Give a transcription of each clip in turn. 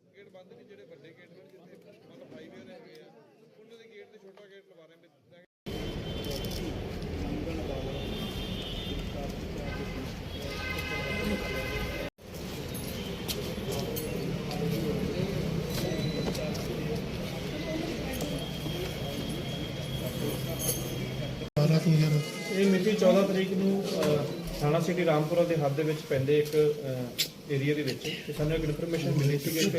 Gate ਬੰਦ ਨਹੀਂ ਜਿਹੜੇ ਵੱਡੇ ਗੇਟ ਨੇ, ਜਿੱਥੇ ਮਤਲਬ ਹਾਈਵੇ ਹੈਗੇ ਆ, ਉਹਨਾਂ ਦੇ ਗੇਟ ਤੇ ਛੋਟਾ ਗੇਟ ਲਵਾ ਇਹ ਮਿਤੀ 14 ਤਰੀਕ ਨੂੰ ਥਾਣਾ ਸਿਟੀ ਰਾਮਪੁਰਾ ਦੇ ਹੱਦ ਦੇ ਵਿੱਚ ਪੈਂਦੇ ਇੱਕ ਏਰੀਆ ਦੇ ਵਿੱਚ। ਤੇ ਸਾਨੂੰ ਇੱਕ ਇਨਫੋਰਮੇਸ਼ਨ ਮਿਲੀ ਸੀ ਕਿ ਇੱਕ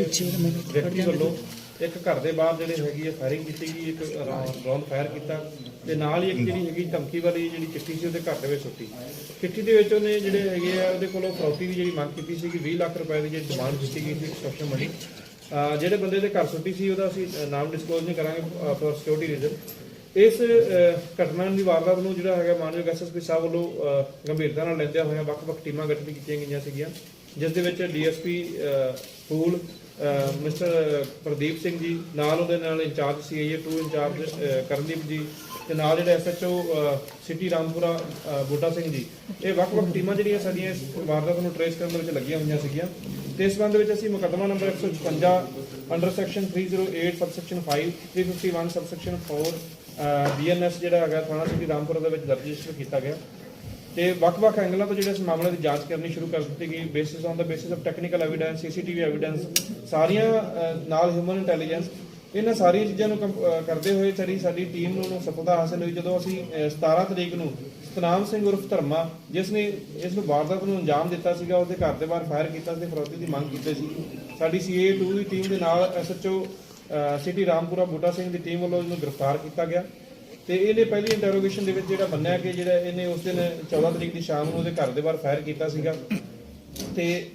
ਵਿਅਕਤੀ ਵੱਲੋਂ ਇੱਕ ਘਰ ਦੇ ਬਾਹਰ ਜਿਹੜੇ ਹੈਗੀ ਹੈ ਫਾਇਰਿੰਗ ਕੀਤੀ ਗਈ ਇੱਕ ਰੌਂਡ ਫਾਇਰ ਕੀਤਾ। ਤੇ ਨਾਲ ਹੀ ਇੱਕ ਜਿਹੜੀ ਹੈਗੀ ਧਮਕੀ ਵਾਲੀ ਜਿਹੜੀ ਚਿੱਠੀ ਸੀ ਉਹਦੇ ਘਰ ਦੇ ਵਿੱਚ ਸੁੱਟੀ। ਚਿੱਠੀ ਦੇ ਵਿੱਚ ਉਹਨੇ ਜਿਹੜੇ ਹੈਗੇ ਆ ਉਹਦੇ ਕੋਲੋਂ ਫਰੌਤੀ ਦੀ ਜਿਹੜੀ ਮੰਗ ਕੀਤੀ ਸੀ ਕਿ 20 ਲੱਖ ਰੁਪਏ ਦੀ ਜਿਹੜੀ ਡਿਮਾਂਡ ਕੀਤੀ ਗਈ ਸੀ ਐਕਸੈਪਸ਼ਨ ਮਨੀ ਜਿਹੜੇ ਬੰਦੇ ਦੇ ਘਰ ਸੁੱਟੀ ਸੀ ਉਹਦਾ ਅਸੀਂ ਨਾਮ ਡਿਸਕਲੋਜ਼ ਨਹੀਂ ਕਰਾਂਗੇ ਫॉर ਸਿਕਿਉਰਿਟੀ ਰੀਜ਼ਨ ਇਸ ਘਟਨਾ ਦੀ ਵਾਰਦਾਤ ਨੂੰ ਜਿਹੜਾ ਹੈਗਾ ਮਾਨਯੋਗ ਐਸਐਸਪੀ ਸਾਹਿਬ ਵੱਲੋਂ ਗੰਭੀਰਤਾ ਨਾਲ ਲੈਂਦਿਆਂ ਹੋਇਆ ਵੱਖ-ਵੱਖ ਟੀਮਾਂ ਗਠਿਤ ਕੀਤੀਆਂ ਗਈਆਂ ਸੀਗੀਆਂ ਜਿਸ ਦੇ ਵਿੱਚ ਡੀਐਸਪੀ ਫੂਲ ਮਿਸਟਰ ਪ੍ਰਦੀਪ ਸਿੰਘ ਜੀ ਨਾਲ ਉਹਦੇ ਨਾਲ ਇੰਚਾਰਜ ਸੀਆਈਏ 2 ਇੰਚਾਰਜ ਕਰਨਦੀਪ ਜੀ ਤੇ ਨਾਲ ਜਿਹੜੇ ਐਸਐਚਓ ਸਿਟੀ ਰਾਮਪੁਰਾ ਅ, ਬੂਟਾ ਸਿੰਘ ਜੀ ਇਹ ਵੱਖ-ਵੱਖ ਟੀਮਾਂ ਜਿਹੜੀਆਂ ਸਾਡੀਆਂ ਇਸ ਵਾਰਦਾਤ ਨੂੰ ਟ੍ਰੇਸ ਕਰਨ ਦੇ ਵਿੱਚ ਲੱਗੀਆਂ ਹੋਈਆਂ ਸੀਗੀਆਂ। ਤੇ ਇਸ ਸੰਬੰਧ ਵਿੱਚ ਅਸੀਂ ਮੁਕੱਦਮਾ number 156 under section 308 subsection 5 351 subsection 4 BNS ਜਿਹੜਾ ਹੈਗਾ ਥਾਣਾ ਸਿਟੀ ਰਾਮਪੁਰਾ ਦੇ ਵਿੱਚ ਦਰਜ ਰਜਿਸਟਰ ਕੀਤਾ ਗਿਆ। ਤੇ ਵੱਖ-ਵੱਖ ਐਂਗਲਾਂ ਤੋਂ ਜਿਹੜੇ ਇਸ ਮਾਮਲੇ ਦੀ ਜਾਂਚ ਕਰਨੀ ਸ਼ੁਰੂ ਕਰ ਦਿੱਤੀ ਗਈ। Basis on the basis of technical evidence CCTV evidence ਸਾਰੀਆਂ ਨਾਲ ਹਿਊਮਨ ਇੰਟੈਲੀਜੈਂਸ ਇਹਨਾਂ ਸਾਰੀਆਂ ਚੀਜ਼ਾਂ ਨੂੰ ਕੰਪ- ਕਰਦੇ ਹੋਏ ਸਾਡੀ ਸਾਡੀ ਟੀਮ ਨੂੰ ਸਫਲਤਾ ਹਾਸਲ ਹੋਈ। ਜਦੋਂ ਅਸੀਂ ਅਹ, 17 ਤਰੀਕ ਨੂੰ ਸਤਨਾਮ ਸਿੰਘ ਉਰਫ ਧਰਮਾ ਜਿਸ ਨੇ ਇਸ ਨੂੰ ਵਾਰਦਾਤ ਨੂੰ ਅੰਜਾਮ ਦਿੱਤਾ ਸੀਗਾ ਉਹਦੇ ਘਰ ਦੇ ਬਾਹਰ ਫਾਇਰ ਕੀਤਾ ਸੀ ਫਰੋਤੀ ਦੀ ਮੰਗ ਕੀਤੀ ਸੀ। ਸਾਡੀ ਸੀਏ 2 ਦੀ ਟੀਮ ਦੇ ਨਾਲ ਐਸਐਚਓ ਸਿਟੀ ਰਾਮਪੁਰਾ ਬੂਟਾ ਸਿੰਘ ਦੀ ਟੀਮ ਵੱਲੋਂ ਇਹਨੂੰ ਗ੍ਰਿਫਤਾਰ ਕੀਤਾ ਗਿਆ ਤੇ ਇਹਨੇ ਪਹਿਲੀ ਇੰਟਰੋਗੇਸ਼ਨ ਦੇ ਵਿੱਚ ਜਿਹੜਾ ਬੰਨਿਆ ਕਿ ਜਿਹੜਾ ਇਹਨੇ ਉਸ ਦਿਨ 14 ਤਰੀਕ ਦੀ ਸ਼ਾਮ ਨੂੰ ਉਹਦੇ ਘਰ ਦੇ ਬਾਹਰ ਫਾਇਰ ਕੀਤਾ ਸੀਗਾ। ਤੇ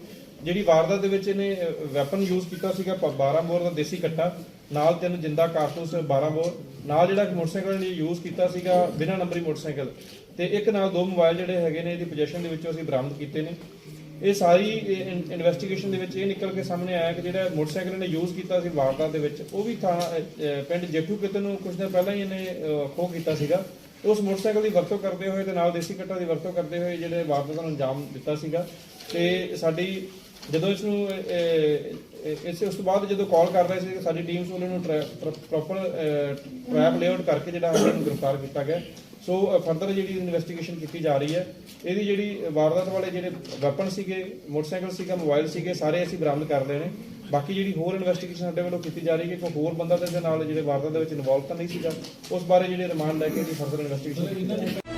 ਜਿਹੜੀ ਵਾਰਦਾਤ ਦੇ ਵਿੱਚ ਇਹਨੇ ਵੈਪਨ ਯੂਜ਼ ਕੀਤਾ ਸੀਗਾ, ਪ- 12 ਬੋਰ ਦਾ ਦੇਸੀ ਕੱਟਾ, ਨਾਲ ਤਿੰਨ ਜਿੰਦਾ ਕਾਰਤੂਸ 12 ਬੋਰ, ਨਾਲ ਜਿਹੜਾ ਇੱਕ ਮੋਟਰਸਾਈਕਲ ਨੇ ਯੂਜ਼ ਕੀਤਾ ਸੀਗਾ ਬਿਨਾਂ ਨੰਬਰੀ ਮੋਟਰਸਾਈਕਲ ਤੇ ਇੱਕ ਨਾਲ ਦੋ ਮੋਬਾਈਲ ਜਿਹੜੇ ਹੈਗੇ ਨੇ, ਇਹਦੀ ਪੋਜੀਸ਼ਨ ਦੇ ਵਿੱਚੋਂ ਅਸੀਂ ਬਰਾਮਦ ਕੀਤੇ ਨੇ। ਇਹ ਸਾਰੀ ਇਨਵੈਸਟੀਗੇਸ਼ਨ ਦੇ ਵਿੱਚ ਇਹ ਨਿਕਲ ਕੇ ਸਾਹਮਣੇ ਆਇਆ ਕਿ ਜਿਹੜਾ ਮੋਟਰਸਾਈਕਲ ਇਹਨੇ ਯੂਜ਼ ਕੀਤਾ ਸੀ ਵਾਰਦਾਤ ਦੇ ਵਿੱਚ ਉਹ ਵੀ ਥਾਣਾ ਪਿੰਡ ਜੇਠੂ ਕਿਤੇ ਨੂੰ ਕੁਝ ਦਿਨ ਪਹਿਲਾਂ ਹੀ ਇਹਨੇ ਅਹ, ਕੀਤਾ ਸੀਗਾ। ਉਸ ਮੋਟਰਸਾਈਕਲ ਦੀ ਵਰਤੋਂ ਕਰਦੇ ਹੋਏ ਤੇ ਨਾਲ ਦੇਸੀ ਕੱਟਾ ਦੀ ਵਰਤੋਂ ਕਰਦੇ ਹੋਏ ਜਿਹੜੇ ਵਾਰਦਾਤ ਨੂੰ ਅੰਜਾਮ ਦਿੱਤਾ ਸੀਗਾ। ਤੇ ਸਾਡੀ ਜਦੋਂ ਇਸ ਨੂੰ ਇਸ ਉਸ ਤੋਂ ਬਾਅਦ ਜਦੋਂ ਕਾਲ ਕਰ ਰਹੇ ਸੀ ਸਾਡੀ ਟੀਮ ਵੱਲੋਂ ਇਹਨੂੰ ਪ੍ਰੋਪਰ ਟ੍ਰੈਪ ਲੇਆਊਟ ਕਰਕੇ ਜਿਹੜਾ ਉਹਨਾਂ ਨੂੰ ਗ੍ਰਿਫਤਾਰ ਕੀਤਾ ਗਿਆ। ਸੋ ਫਰਦਰ ਜਿਹੜੀ ਇਨਵੈਸਟੀਗੇਸ਼ਨ ਕੀਤੀ ਜਾ ਰਹੀ ਹੈ ਇਹਦੀ ਜਿਹੜੀ ਵਾਰਦਾਤ ਵਾਲੇ ਜਿਹੜੇ ਵੈਪਨ ਸੀਗੇ ਮੋਟਰਸਾਈਕਲ ਸੀਗਾ ਮੋਬਾਈਲ ਸੀਗੇ ਸਾਰੇ ਅਸੀਂ ਬਰਾਮਦ ਕਰ ਲਏ ਨੇ। ਬਾਕੀ ਜਿਹੜੀ ਹੋਰ ਇਨਵੈਸਟੀਗੇਸ਼ਨ ਸਾਡੇ ਵੱਲੋਂ ਕੀਤੀ ਜਾ ਰਹੀ ਹੈ ਕਿ ਕੋਈ ਹੋਰ ਬੰਦਾ ਤੇ ਇਹਦੇ ਨਾਲ ਜਿਹੜੇ ਵਾਰਦਾਤ ਦੇ ਵਿੱਚ ਇਨਵੋਲਵ ਤਾਂ ਨਹੀਂ ਸੀਗਾ ਉਸ ਬਾਰੇ ਜਿਹੜੇ ਰਿਮਾਂਡ ਲੈ ਕੇ ਜੀ ਫਰਦਰ ਇਨਵੈਸਟੀਗੇਸ਼ਨ ਕੀਤੀ ਜਾ ਰਹੀ ਹੈ।